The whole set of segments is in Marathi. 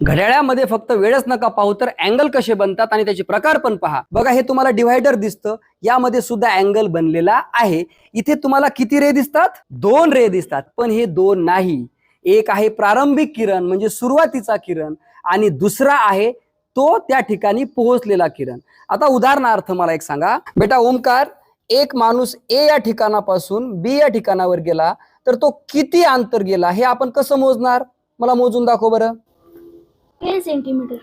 घड्याळामध्ये फक्त वेळच नका पाहू तर अँगल कसे बनतात आणि त्याचे प्रकार पण पहा. बघा हे तुम्हाला डिव्हायडर दिसतं. यामध्ये सुद्धा अँगल बनलेला आहे. इथे तुम्हाला किती रे दिसतात? दोन रे दिसतात. पण हे दोन नाही. एक आहे प्रारंभिक किरण म्हणजे सुरुवातीचा किरण आणि दुसरा आहे तो त्या ठिकाणी पोहोचलेला किरण. आता उदाहरणार्थ मला एक सांगा. बेटा ओमकार एक माणूस ए या ठिकाणापासून बी या ठिकाणावर गेला तर तो किती अंतर गेला हे आपण कसं मोजणार? मला मोजून दाखव बरं. Ten centimetre.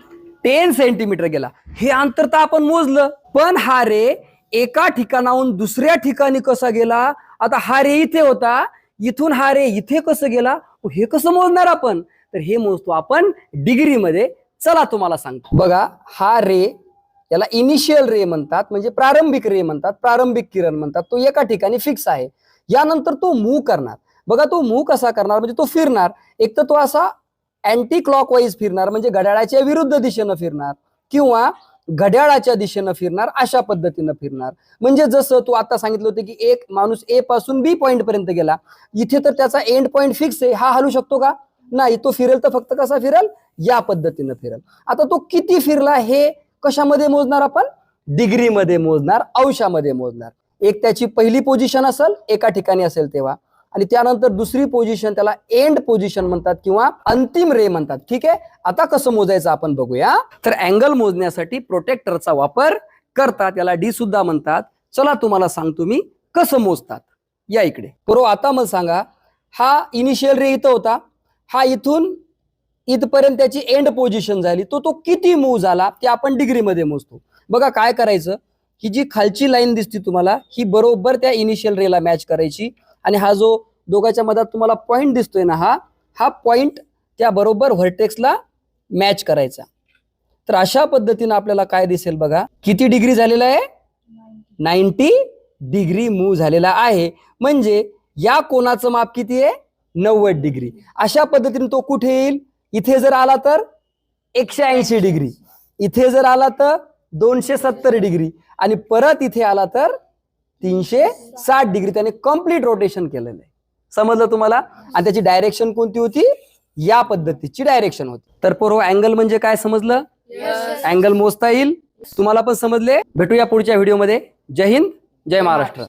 टेन सेंटीमीटर गेला. हे अंतर तर आपण मोजलं पण हा रे एका ठिकाणाहून दुसऱ्या ठिकाणी कसा गेला? आता हा रे इथे होता इथून हा रे इथे कसं गेला? हे कसं मोजणार आपण? तर हे मोजतो आपण डिग्रीमध्ये. चला तुम्हाला सांगतो. बघा हा रे याला इनिशियल रे म्हणतात म्हणजे प्रारंभिक रे म्हणतात प्रारंभिक किरण म्हणतात. तो एका ठिकाणी फिक्स आहे. यानंतर तो मूव करणार. बघा तो मूव कसा करणार? म्हणजे तो फिरणार. एक तर तो असा अँटी क्लॉकवाईज फिरणार म्हणजे घड्याळाच्या विरुद्ध दिशेनं फिरणार किंवा घड्याळाच्या दिशेनं फिरणार अशा पद्धतीनं फिरणार. म्हणजे जसं तू आता सांगितलं होतं की एक माणूस ए पासून बी पॉईंट पर्यंत गेला इथे तर त्याचा एंड पॉईंट फिक्स आहे हा हलू शकतो का? नाही तो फिरेल तर फक्त कसा फिरेल? या पद्धतीनं फिरेल. आता तो किती फिरला हे कशामध्ये मोजणार आपण? डिग्रीमध्ये मोजणार अंशामध्ये मोजणार. एक त्याची पहिली पोझिशन असेल एका ठिकाणी असेल तेव्हा. आणि त्यानंतर दुसरी पोझिशन त्याला एंड पोझिशन म्हणतात किंवा अंतिम रे म्हणतात. ठीक आहे? आता कसं मोजायचं आपण बघूया. तर अँगल मोजण्यासाठी प्रोटेक्टरचा वापर करतात. याला डी सुद्धा म्हणतात. चला तुम्हाला सांगतो मी कसं मोजतात. या इकडे. बरोबर आता मग सांगा हा इनिशियल रे इथं होता. हा इथून इथपर्यंत त्याची एंड पोझिशन झाली. तो तो किती मूव झाला ते आपण डिग्रीमध्ये मोजतो. बघा काय करायचं? ही जी खालची लाईन दिसते तुम्हाला ही बरोबर त्या इनिशियल रेला मॅच करायची. आणि हा जो दोघांच्या मधात तुम्हाला पॉईंट दिसतोय ना हा हा पॉईंट त्याबरोबर व्हर्टेक्सला मॅच करायचा. तर अशा पद्धतीनं आपल्याला काय दिसेल बघा? किती डिग्री झालेला आहे? नाईन्टी डिग्री मूव झालेला आहे. म्हणजे या कोणाचं माप किती आहे? नव्वद डिग्री अशा पद्धतीने तो कुठे येईल? इथे जर आला तर एकशे ऐंशी डिग्री इथे जर आला तर दोनशे सत्तर डिग्री आणि परत इथे आला तर तीनशे साठ डिग्री त्याने कंप्लीट रोटेशन केलेलं आहे. समजलं तुम्हाला? आणि त्याची डायरेक्शन कोणती होती? या पद्धतीची डायरेक्शन होती. तर पोरो अँगल म्हणजे काय समजलं? अँगल मोजता येईल. तुम्हाला पण समजले? भेटूया पुढच्या व्हिडिओमध्ये जय हिंद जय महाराष्ट्र.